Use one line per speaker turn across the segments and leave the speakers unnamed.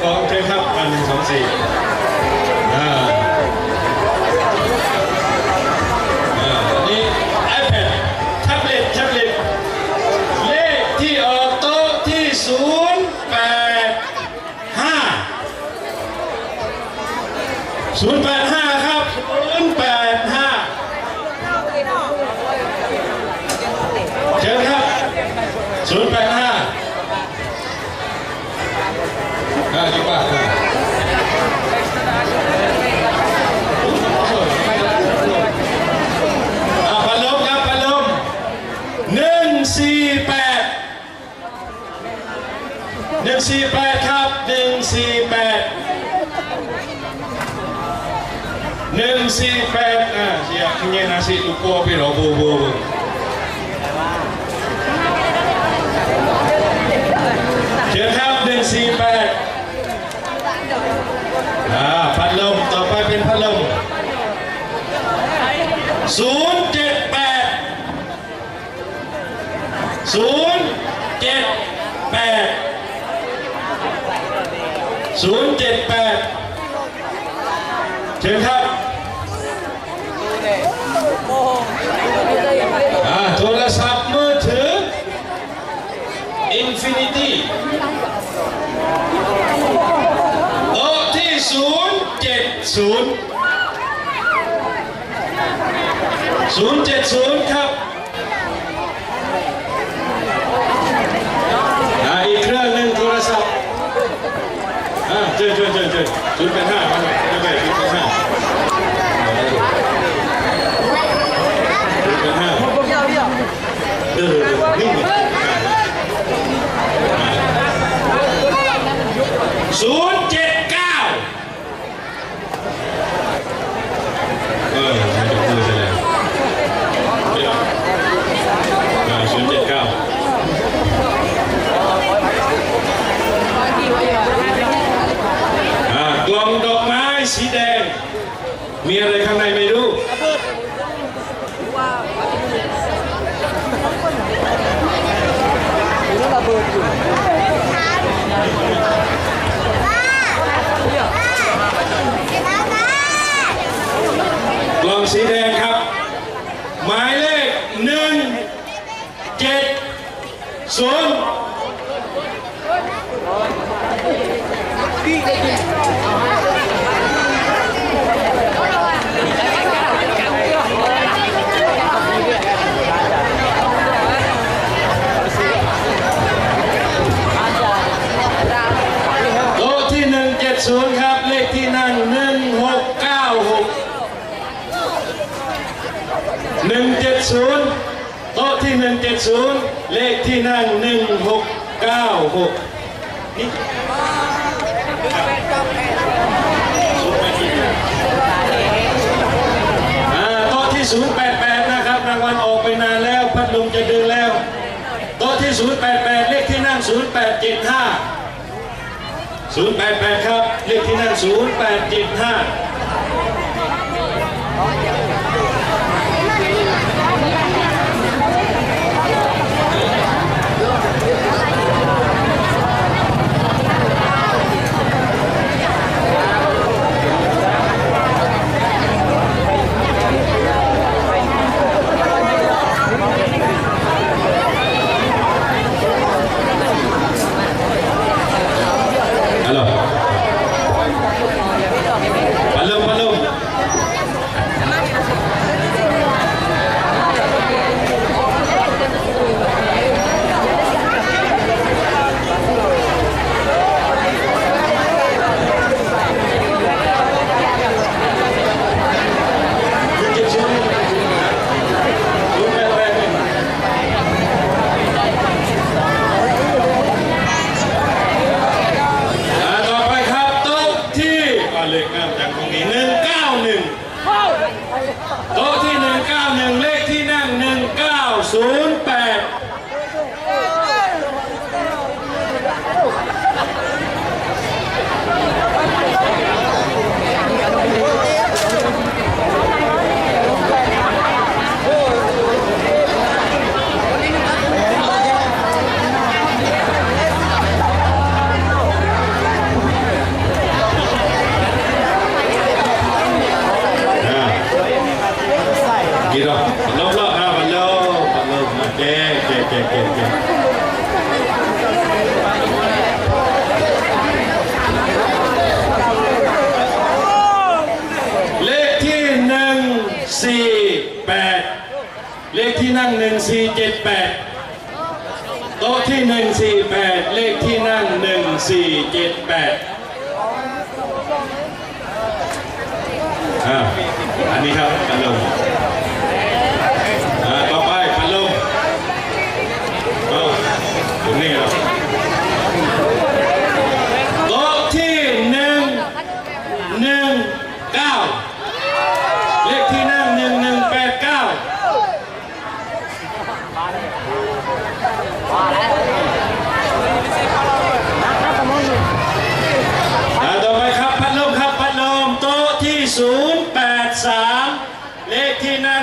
ของเชิญครับอันหนึ่งสองสี่อ่าอ่าอันนี้ iPad แท็บเล็ตแท็บเล็ตเลขที่ออกโต๊ะที่ศูนย์แปดห้าศูนย์แปดห้าครับศูนย์แปดห้าเชิญครับศูนย์แปดห้าอ่าดีกว่าอ่าพัดลมครับพัดลมหนึ่งสี่แปดหนึ่ง สี่แปดครับหนึ่งสี่แปดหนึ่งสี่แปดอ่าเสียคุณยายนาสิลูกโป่พี่หลอบูบูบูเชิญครับหนึ่งสี่แปดอ่าพัดลมต่อไปเป็นพัดลมศูนย์เจ 078 เชิญครับโทรศัพท์มือถือ Infinity โต๊ะที่ 070 070 ครับ อเจอศูนย์แปดห้ามาเลยไม่ไม่ศูนย์แปดห้าศูนย์แปดห้าเออวิ่งศูนย์เจ็ดเก้าเออไม่ต้องพูดเลยศูนย์เจ็ดเก้าอ่ากล่องดอกไม้สีแดง มีอะไรข้างในไม่รู้กล่องสีแดงครับ หมายเลขหนึ่งเจ็ดศูนย์โต๊ะที่หนึ่งเจ็ด ศูนย์ครับ เลขที่นั่งหนึ่งหกเก้าหกหนึ่งเจ็ดศูนย์โต๊ะที่หนึ่งเจ็ดศูนย์เลขที่นั่งหนึ่งหกเก้าหกนี่อ่าโต๊ะที่ศูนย์แปดแปดนะครับรางวัลออกไปนานแล้ว พัดลมจะดึงแล้ว โต๊ะที่ศูนย์แปดแปดเลขที่นั่งศูนย์แปดเจ็ดห้า 088 ครับเลขที่นั่ง0 8 7 5 เก่เก่ลขที่หนึ่สี่แปดเลขที่นั่งหนึ่งสี่เจ็ดแปดโต๊ะที่หนึ่งสี่แปดเลขที่นั่งหนึ่งสี่เจ็ดแปดอ่าอันนี้ครับอันลง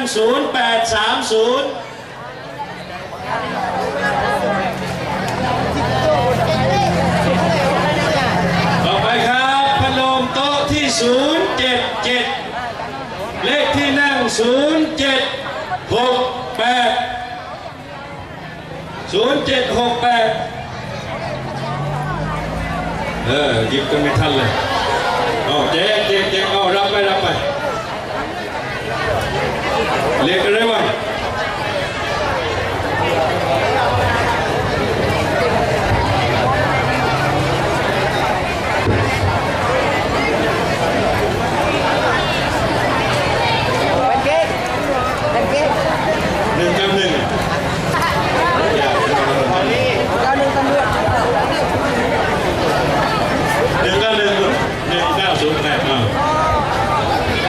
0830ต่อไปครับพหลงโตที่077เลขที่นั่ง 0768 0768 เออยิบกันไม่ทันเลยเจ๊เจ๊เจ๊เอารับไปรับไป